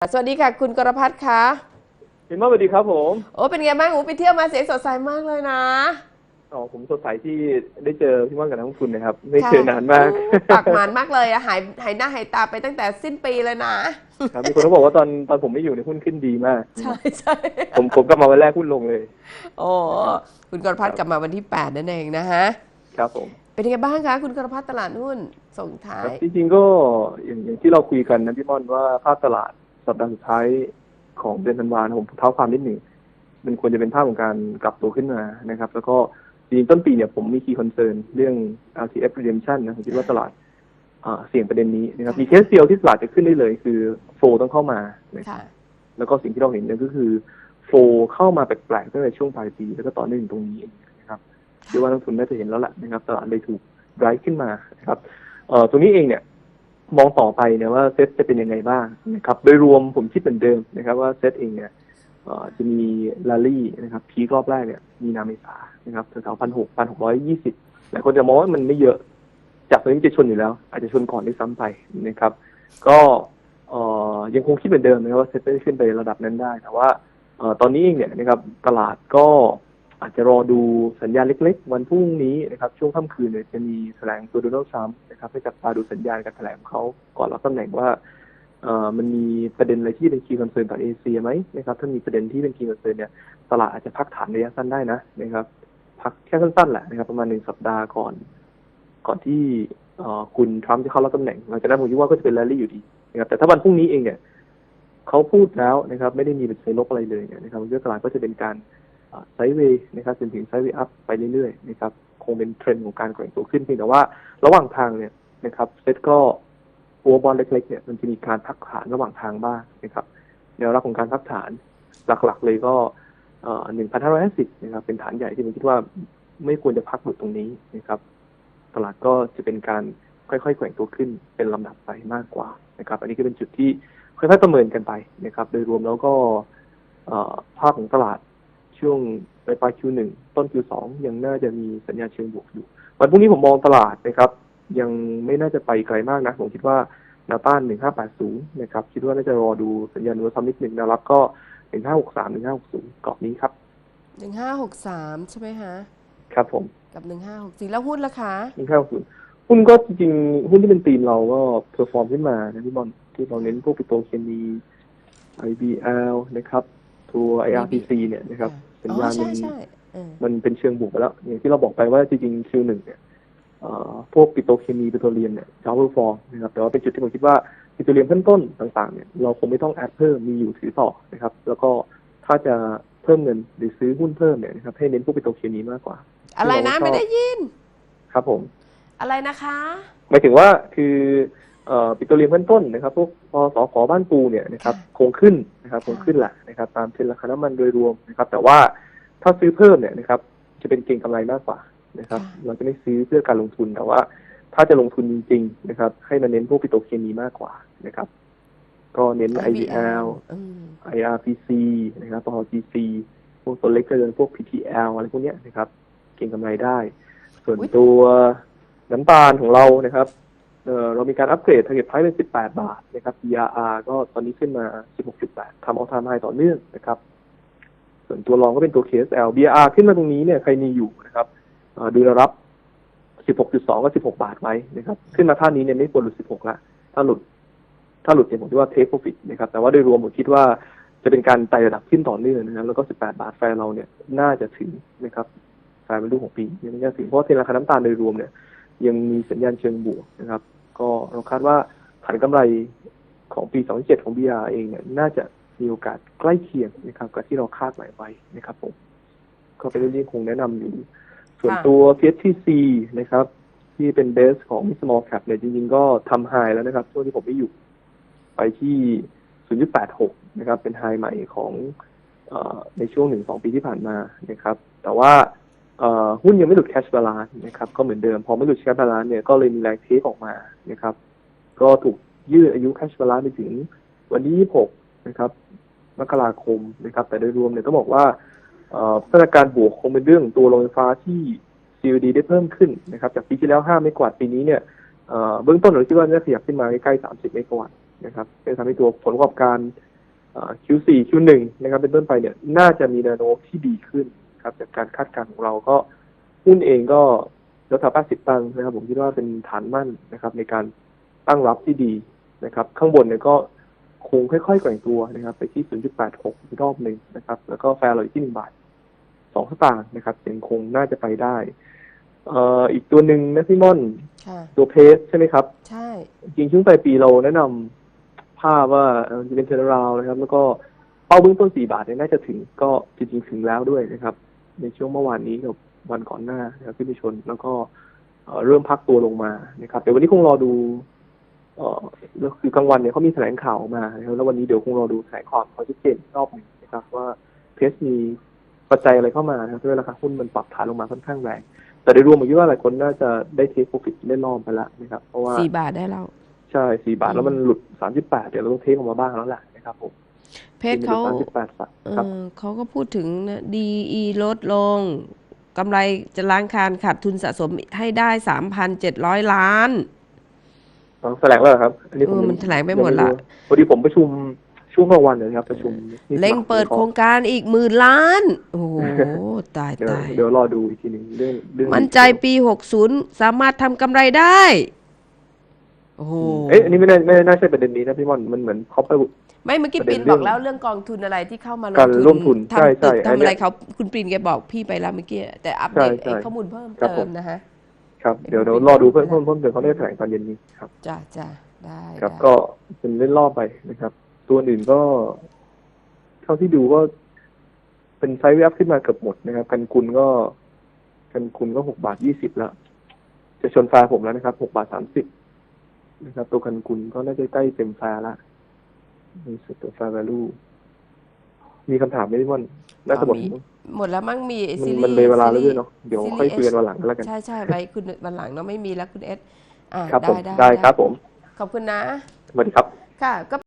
สวัสดีค่ะ คุณกรพัฒน์คะพี่มอสสวัสดีครับผม โอ้เป็นไงบ้างอูไปเที่ยวมาเสียงสดใสมากเลยนะอ๋อผมสดใสที่ได้เจอพี่ม่อนกับนักลงทุนนะครับ ไม่เจอนานมากค่ะปากหมานมากเลยอะหายหายหน้าหายตาไปตั้งแต่สิ้นปีเลยนะครับมีคนเขาบอกว่าตอนตอนผมไม่อยู่ในยหุ้นขึ้นดีมาก ใช่ใช่ผมผมกลับมาวันแรกหุ้นลงเลย โอ้คุณกรพัฒน์กลับมาวันที่8นั่นเองนะฮะครับผมเป็นยังไงบ้างคะคุณกรพัฒน์ตลาดหุ้นส่งท้าครับยจริงๆก็อย่างอย่างที่เราคุยกันนะพี่ม่อนว่าภาพตลาด สัปดาห์สุดท้ายของเดือนธันวาคมผมเท้าความนิดหนึ่งมันควรจะเป็นภาพของการกลับตัวขึ้นมานะครับ แล้วก็จริงๆต้นปีเนี่ยผมมีคีย์คอนเซิร์นเรื่อง LTF redemption นะผมคิดว่าตลาดอ่าเสี่ยงประเด็นนี้นะครับ มีเคสเดียวที่ตลาดจะขึ้นได้เลย คือโฟต้องเข้ามานะครับค่ะแล้วก็สิ่งที่เราเห็นเนี่ยก็คือโฟเข้ามาแปลกๆตั้งแต่ช่วงปลายปี แล้วก็ต่อเนื่องถึงตรงนี้เองนะครับเชื่อว่านักลงทุนน่าจะเห็นแล้วแหละนะครับ ตลาดเลยถูกไดรฟ์ขึ้นมานะครับเอ่อตรงนี้เองเนี่ย มองต่อไปเนี่ยว่าเซตจะเป็นยังไงบ้างนะครับ โดยรวมผมคิดเหมือนเดิมนะครับ ว่าเซตเองเนี่ยจะมีลาลี่นะครับพีรอบแรกเนี่ย มีนาเมษานะครับแถวๆพันหกพันหกร้อยยี่สิบหลายคนจะมองว่ามันไม่เยอะ จากตรงนี้จะชนอยู่แล้ว อาจจะชนก่อนด้วยซ้ำไปนะครับ ก็ยังคงคิดเหมือนเดิมนะครับว่าเซ็ตจะขึ้นไประดับนั้นได้ แต่ว่าอตอนนี้เองเนี่ยนะครับตลาดก็ อาจจะรอดูสัญญาณเล็ก ๆ วันพรุ่งนี้นะครับช่วงค่ำคืนเนี่ยจะมีแถลงตัวโดนัลด์ทรัมป์นะครับให้จับตาดูสัญญาณการแถลงของเขาก่อนรับตำแหน่งว่าเอ่อมันมีประเด็นอะไรที่เป็นคีย์คอนเซิร์นต่อเอเชียไหมนะครับถ้ามีประเด็นที่เป็นคีย์คอนเซิร์นเนี่ยตลาดอาจจะพักฐานระยะสั้นได้นะนะครับพักแค่สั้นๆแหละนะครับประมาณหนึ่งสัปดาห์ก่อน ก่อนที่เอ่อคุณทรัมป์จะเข้ารับตำแหน่งหลังจากนั้นผมคิดว่าก็จะเป็นแรลลี่อยู่ดีนะครับแต่ถ้าวันพรุ่งนี้เองเนี่ยเขาพูดแล้วนะครับ ไม่ได้มีเป็นเชิงลบอะไรเลยเนี่ยนะครับผมคิดว่าตลาดก็จะเป็นการ ไซด์เวย์นะครับจนถึงไซด์เวย์อัพไปเรื่อยๆนะครับคงเป็นเทรนด์ของการแกว่งตัวขึ้นเพียงแต่ว่าระหว่างทางเนี่ยนะครับเซ็ตก็ตัวบอลเล็กๆเนี่ยมันจะมีการพักฐานระหว่างทางบ้างนะครับแนวรับของการพักฐานหลักๆเลยก็หนึ่งพันห้าร้อยห้าสิบนะครับเป็นฐานใหญ่ที่ผมคิดว่าไม่ควรจะพักหลุดตรงนี้นะครับตลาดก็จะเป็นการค่อยๆแกว่งตัวขึ้นเป็นลำดับไปมากกว่านะครับ อันนี้ก็เป็นจุดที่ค่อยๆประเมินกันไปนะครับ โดยรวมแล้วก็ภาพของตลาด ช่วงปลายปลาย Q1 ต้น Q2 ยังน่าจะมีสัญญาณเชิงบวกอยู่ วันพรุ่งนี้ผมมองตลาดนะครับ ยังไม่น่าจะไปไกลมากนะ ผมคิดว่าแนวต้าน 1580 นะครับ คิดว่าน่าจะรอดูสัญญาณวัวซัมนิดหนึ่งแนวรับก็ 1563 1560 กรอบนี้ครับ 1563 ใช่ไหมฮะ ครับผม กับ 1564 แล้วหุ้นล่ะคะ 1560 หุ้นก็จริงๆ หุ้นที่เป็นธีมเราก็เพอร์ฟอร์มขึ้นมานะพี่บอลที่เราเน้นพวกปิโตรเคมี IBL นะครับ ตัว IRPC เนี่ยนะครับ สัญอ๋อญาณมัใช่นใช่เออมันเป็นเชิงบวกไปแล้ว อย่างที่เราบอกไปว่าจริงๆ Q1 เนี่ยเอ่อพวกปิโตรเคมีปิโตรเลียมเนี่ยจะเพอร์ฟอร์มนะครับแต่ว่าเป็นจุดที่ผมคิดว่าปิโตรเลียมขั้นต้นต่างๆเนี่ยเราคงไม่ต้องแอดเพิ่มมีอยู่ถือต่อนะครับ แล้วก็ถ้าจะเพิ่มเงินหรือซื้อหุ้นเพิ่มเนี่ยนะครับให้เน้นพวกปิโตรเคมีมากกว่า อะไรนะที่เราชอบไม่ได้ยิน ครับผม อะไรนะคะหมายถึงว่าคือเอ่อ ปิโตรเลียมขั้นต้นนะครับ พวกปสขบ้านปูเนี่ยนะครับค่ะคงขึ้นนะครับค่ะคงขึ้นแหละนะครับตามเทรนด์ราคาน้ำมันโดยรวมนะครับ แต่ว่าถ้าซื้อเพิ่มเนี่ยนะครับจะเป็นเก็งกำไรมากกว่านะครับ เราจะไม่ซื้อเพื่อการลงทุนแต่ว่า ถ้าจะลงทุนจริง ๆ นะครับ ให้มาเน้นพวกปิโตรเคมีมากกว่านะครับ ก็เน้น IBL อืม IRPC นะครับปตท GC พวกตัวเล็กก็จะเป็นพวก PTL อะไรพวกเนี้ยนะครับ เก็งกำไรได้ ส่วนอุ๊ยตัวน้ำตาลของเรานะครับ เรามีการอัปเกรด target price เป็น 18 บาทนะครับ BRR ก็ตอนนี้ขึ้นมา 16.8 ทำเอาทามไฮต่อเนื่องนะครับ ส่วนตัวรองก็เป็นตัว KSL BRR ขึ้นมาตรงนี้เนี่ยใครมีอยู่นะครับดูแลรับ 16.2 กับ 16 บาทไหมนะครับ ขึ้นมาท่านี้เนี่ยไม่ควรหลุด 16 ละ ถ้าหลุด ถ้าหลุดเนี่ยผมคิดว่า take profit นะครับ แต่ว่าโดยรวมผมคิดว่าจะเป็นการไต่ระดับขึ้นต่อเนื่องนะครับ แล้วก็ 18 บาทแฟร์เราเนี่ยน่าจะถึงนะครับแฟร์เป็นรูปของปียังไม่น่าถึงเพราะว่าเทรนราคาน้ำตาลโดยรวมเนี่ยยังมีสัญญาณเชิงบวกนะครับ ก็เราคาดว่าฐานกำไรของปี 2007 ของ BR เองเนี่ยน่าจะมีโอกาสใกล้เคียงนะครับกับที่เราคาดหมายไว้นะครับผมก็เป็นเรื่องที่คงแนะนำอยู่ ส่วนตัว PSTC นะครับ ที่เป็นเบสของ small cap เนี่ยจริงๆ ก็ทำไฮแล้วนะครับช่วงที่ผมไม่อยู่ ไปที่ 0.86 นะครับ เป็นไฮใหม่ของอในช่วงหนึ่งสองปีที่ผ่านมานะครับ แต่ว่า หุ้นยังไม่หลุดแคชบาลานซ์นะครับก็เหมือนเดิม พอไม่หลุดแคชบาลานซ์เนี่ยก็เลยมีแรงเทคออกมานะครับ ก็ถูกยืดอายุแคชบาลานซ์ไปถึงวันที่ 26 นะครับมกราคมนะครับ แต่โดยรวมเนี่ยต้องบอกว่าเอ่อพัฒนาการบวกคงเป็นเรื่องตัวโรงไฟฟ้าที่ COD ได้เพิ่มขึ้นนะครับ จากปีที่แล้ว 5 เมกะวัตต์ปีนี้เนี่ยเบื้องต้นเราคิดว่าจะขยับขึ้นมาใกล้ๆ 30 เมกะวัตต์นะครับจะทำให้ตัวผลประกอบการ Q4 Q1 นะครับเป็นต้นไปเนี่ยน่าจะมีแนวโน้มที่ดีขึ้น ครับจากการคาดการณ์ของเราก็หุ้นเองก็แถวๆ80ตังค์นะครับ ผมคิดว่าเป็นฐานมั่นนะครับ ในการตั้งรับที่ดีนะครับ ข้างบนเนี่ยก็คงค่อยๆแกว่งตัวนะครับ ไปที่ 0.86อีกรอบหนึ่งนะครับ แล้วก็แฟร์เราอยู่ที่1บาท2สตางค์นะครับยังคงน่าจะไปได้เอ่ออีกตัวหนึ่งนะพี่ม่อนค่ะตัวเพสใช่ไหมครับ ใช่ จริงๆช่วงปลายปีเราแนะนำภาพว่าเอ่อจะเป็นเทอร์ราวนะครับ แล้วก็เป้าเบื้องต้น4บาทเนี่ยน่าจะถึงก็จริงๆถึงแล้วด้วยนะครับ ในช่วงเมื่อวานนี้กับวันก่อนหน้านะครับที่ไปชน แล้วก็เอ่อเริ่มพักตัวลงมานะครับแต่วันนี้คงรอดูเอ่อก็คือกลางวันเนี่ยเขามีแถลงข่าวออกมานะครับแล้ววันนี้เดี๋ยวคงรอดูแถลงข่าวเขาจะเจนอีกรอบหนึ่งนะครับ ว่าเพสมีปัจจัยอะไรเข้ามานะครับที่ราคาหุ้นมันปรับฐานลงมาค่อนข้างแรง แต่โดยรวมผมคิดว่าหลายคนน่าจะได้เทคโปรฟิตได้รอบไปแล้วนะครับเพราะว่าสี่บาทได้แล้ว ใช่สี่บาทแล้วมันหลุดสามสิบแปดเดี๋ยวเราต้องเทคออกมาบ้างแล้วแหละนะครับผม เพชรเขาสามสิบแปดสักเอครับอเขาก็พูดถึงนะดีอีลดลงกำไรจะล้างคานขาดทุนสะสมให้ได้สามพันเจ็ดร้อยล้านอ๋อแถลงแล้วเหรอครับ อันนี้ผมเออมันแถลงไปหมดละยังรู้พอดีผมประชุมช่วงกลางวันเลยนะครับ ประชุมนิดหน่อยเล่งเปิดโครงการอีกหมื่นล้าน โอ้โหตายเดี๋ยวตายเดี๋ยวรอดูอีกทีหนึ่งเรื่องเรื่องมั่นใจปี60สามารถทำกำไรได้โอ้โหเอ๊ะอันนี้ไม่น่าไม่น่าใช่ประเด็นนี้นะพี่มอนมันเหมือนเขาไป ไม่เมื่อกี้ประเด็ปินนบอกเรื่องแล้วเรื่องกองทุนอะไรที่เข้ามาการร่วมทุนใช่ทำตึกใช่อันทำเนี้ยอะไรเขาคุณปินแกบอกพี่ไปแล้วเมื่อกี้แต่อัปเดตใช่ใช่ไอ้ข้อมูลเพิ่มครับเติผม มนะฮะครับเดี๋ยวเดี๋ยวรอดูเพิ่มเพิ่มเพิ่มเติมเขาได้แถลงตอนเย็นนี้ครับ จ้าจ้าได้ครับได้ก็เป็นเล่นรอบไปนะครับ ตัวอื่นก็ เท่าที่ดูก็เป็นไซด์เวฟขึ้นมาเกือบหมดนะครับ กันกุลก็ กันกุลก็หกบาทยี่สิบแล้ว จะชนแฟร์ผมแล้วนะครับหกบาทสามสิบนะครับ ตัวกันกุลก็น่าจะใกล้เต็มแฟร์ละ ในสุดตัวแฟร์ value มีคำถามไหมพี่ม่อนน่าจะหมดมีหมดแล้วมั้งมีไอ้มันซีรีส์มันเลยเวลาแล้วซีด้รีวยส์เนาะเดี๋ยวซีรีส์ค่อยคุยกันวันหลังก็แล้วกัน ใช่ใช่ไว้คุณวันหลังเนาะไม่มีแล้วคุณเอสอ่าครับผม ได้ได้ครับผมขอบคุณนะ สวัสดีครับ ค่ะก็